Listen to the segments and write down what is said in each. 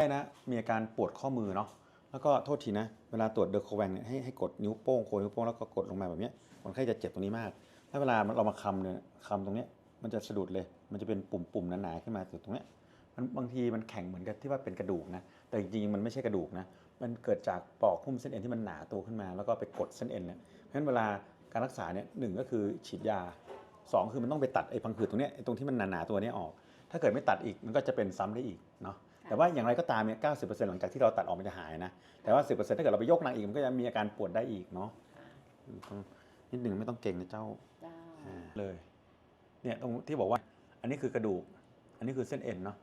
ได้นะ มีอาการปวดข้อมือเนาะแล้วก็โทษทีนะ เวลาตรวจเดอร์โคแวนเนี่ยให้ให้กดนิ้วโป้งโคนนิ้วโป้งแล้วก็กดลงมาแบบนี้คนไข้จะเจ็บตรงนี้มาก ถ้าเวลาเรามาคำเนี่ยคำตรงเนี้ยมันจะสะดุดเลย มันจะเป็นปุ่มๆหนาๆขึ้นมาตรงเนี้ยมันบางทีมันแข็งเหมือนกับที่ว่าเป็นกระดูกนะ แต่จริงๆมันไม่ใช่กระดูกนะ มันเกิดจากปอกหุ้มเส้นเอ็นที่มันหนาตัวขึ้นมา แล้วก็ไปกดเส้นเอ็นเนี่ยเพราะฉะนั้นเวลาการรักษาเนี่ยหนึ่งก็คือฉีดยาสองคือมันต้องไปตัดไอ้พังผืดตรงเนี้ยตรงที่มันหนาๆตัวเนี้ยออก ถ้าเกิดไม่ตัดอีกมันก็จะเป็นซ้ำได้อีกเนาะ แต่ว่าอย่างไรก็ตามเนี่ยเก้าสิบเปอร์เซ็นต์หลังจากที่เราตัดออกมันจะหายนะ แต่ว่าสิบเปอร์เซ็นต์ถ้าเกิดเราไปยกหนักอีกมันก็จะมีอาการปวดได้อีกเนาะต้องนิดหนึ่งไม่ต้องเก่งนะเจ้าเจ้าเลย เนี่ยตรงที่บอกว่า อันนี้คือกระดูก อันนี้คือเส้นเอ็นเนาะ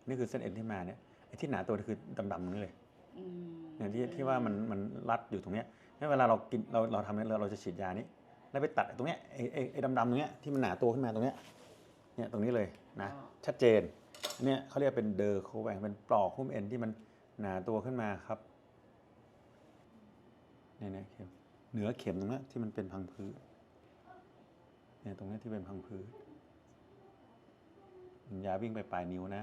อันนี่คือเส้นเอ็นที่มาเนี่ยไอ้ที่หนาตัวนี่คือดำๆนี่เลยอืมอย่างที่ที่ว่ามันมันรัดอยู่ตรงเนี้ยงั้นเวลาเรากินเราเราทำเนี่ยเราเราจะฉีดยานี้แล้วไปตัดไอ้ตรงเนี้ยไอ้ไอ้ไอ้ดำๆตรงเนี้ยที่มันหนาตัวขึ้นมาตรงเนี้ยเนี่ยตรงนี้เลยนะชัดเจน เนี่ยเขาเรียกเป็นเดอร์โคแวงเป็นปลอกหุ้มเอ็นที่มันหนาตัวขึ้นมาครับเนี่ยเนี่ยเข็มเหนือเข็มตรงเนี้ยที่มันเป็นพังผืดเนี่ยตรงเนี้ยที่เป็นพังผืดยาวิ่งไปปลายนิ้วนะ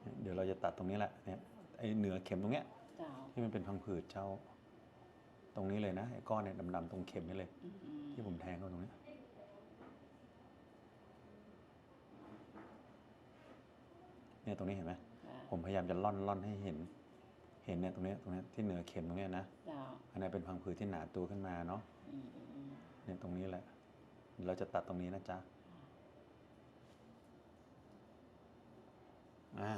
เนี่ยเดี๋ยวเราจะตัดตรงนี้แหละเนี่ยไอ้เหนือเข็มตรงเนี้ยเจ้าที่มันเป็นพังผืดเจ้า ตรงนี้เลยนะไอ้ก้อนเนี่ยดำๆตรงเข็มนี่เลยอืมที่ผมแทงเข้าตรงนี้ เนี่ยตรงนี้เห็นไหมเจ้าผมพยายามจะล่อนล่อนให้เห็น เห็นเนี่ยตรงเนี้ยตรงเนี้ยที่เหนือเข็มตรงเนี้ยนะเจ้าอันนี้นเป็นพังผืดที่หนาตัวขึ้นมาเนาะอืมอืมอืมเนี่ยตรงนี้แหละ เราจะตัดตรงนี้นะจ๊ะอ่า